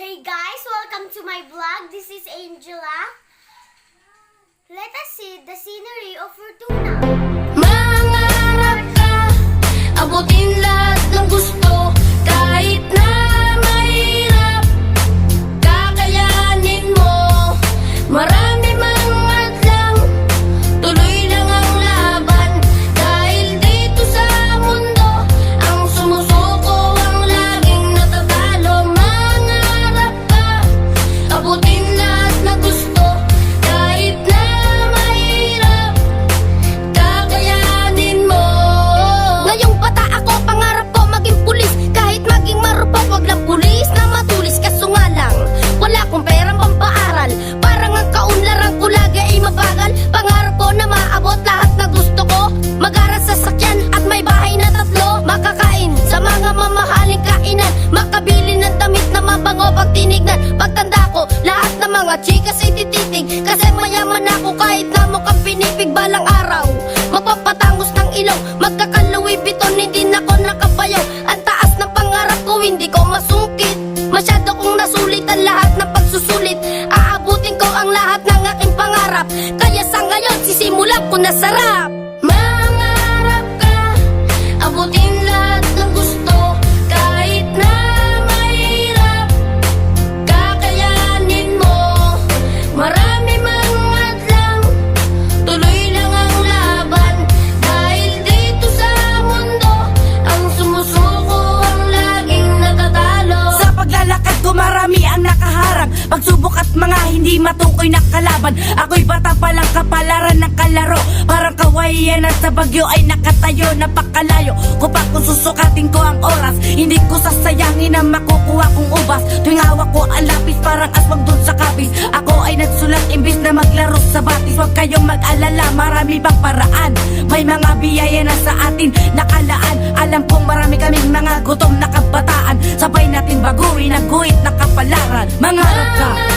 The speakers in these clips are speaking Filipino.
guys, welcome to my vlog. This is Angela. Let us see the scenery of Fortuna. Mangarap ka, abutin ilaw. Magkakaluwi biton, hindi na ako nakabayaw Ang taas ng pangarap ko, hindi ko masungkit. Masyado kong nasulit ang lahat ng pagsusulit. Aabutin ko ang lahat ng aking pangarap. Kaya sa ngayon, sisimulan ko na sarap hindi matukoy na kalaban. Ako'y bata pa lang kapalaran ng kalaro. Parang kawayan at sa bagyo ay nakatayo Napakalayo. Ko pa kung susukatin ko ang oras Hindi ko sasayangin ang makukuha kong ubas. Tuwing hawak ko ang lapis parang aswang dun sa kabis Ako ay nagsulat imbis na maglaro sa batis. Huwag kayong mag-alala marami bang paraan? May mga biyaya na sa atin nakalaan. Alam kong marami kaming mga gutom na kabataan. Sabay natin baguhin ang guhit na kapalaran. Mangarap ka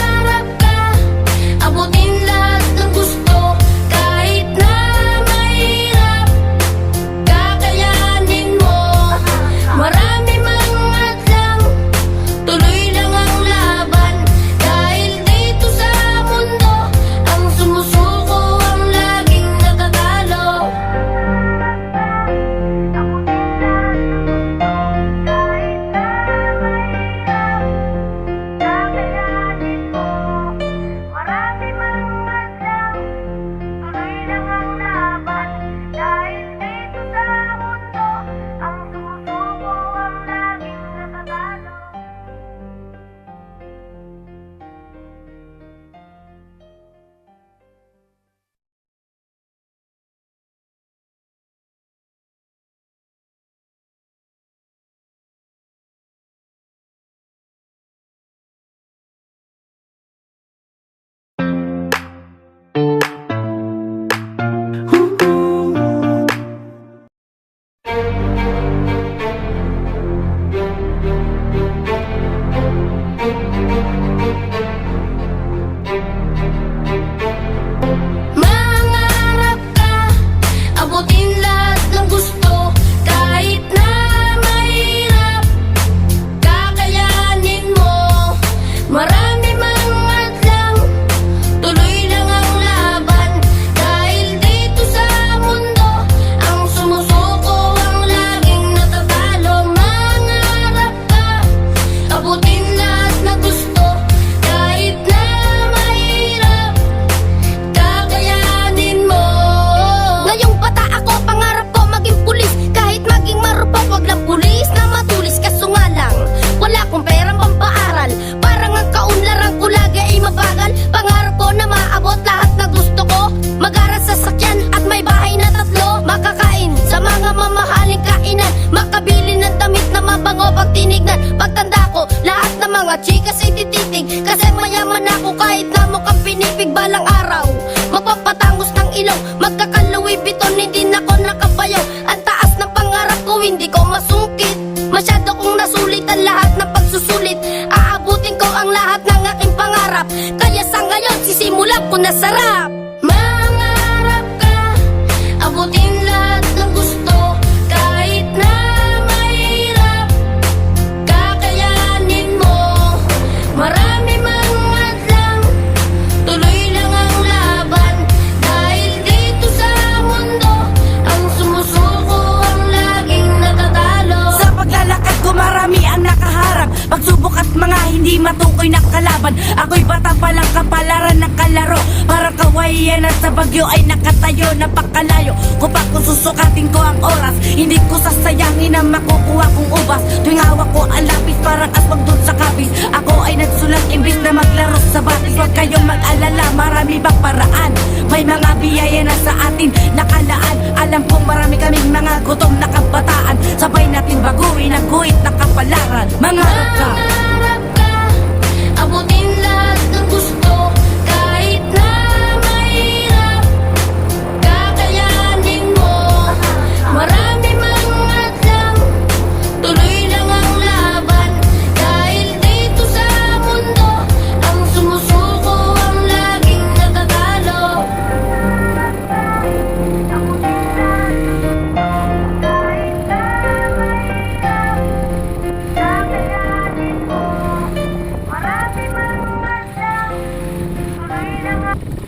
Kasi mayaman ako kahit na mukhang pinipig balang araw. Mapapatangos ng ilaw Magkakaluwi biton, hindi na ako nakabayaw Ang taas ng pangarap ko, hindi ko masungkit. Masyado kong nasulit ang lahat na kalaban Ako'y bata palang kapalaran ng kalaro. Parang kawayan at sa bagyo ay nakatayo. Napakalayo. Ko pa kung susukatin ko ang oras Hindi ko sasayangin ang makukuha kong ubas. Tuwing hawak ko ang lapis parang aswang dun sa kapis Ako ay nagsulat imbis na maglaro sa batis. Huwag kayong mag-alala marami bang paraan? May mga biyaya na sa atin nakalaan. Alam kong marami kaming mga gutom na kabataan. Sabay natin baguhin ang guhit na kapalaran. Mangarap ka, Thank you.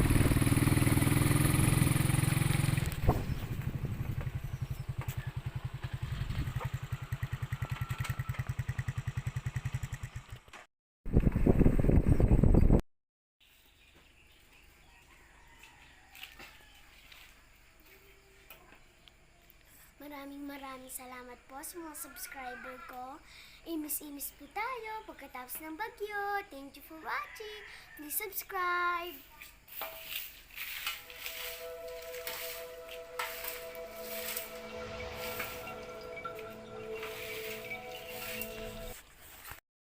Maraming maraming salamat po sa mga subscriber ko. Imis-imis po tayo pagkatapos ng bagyo. Thank you for watching. Please subscribe.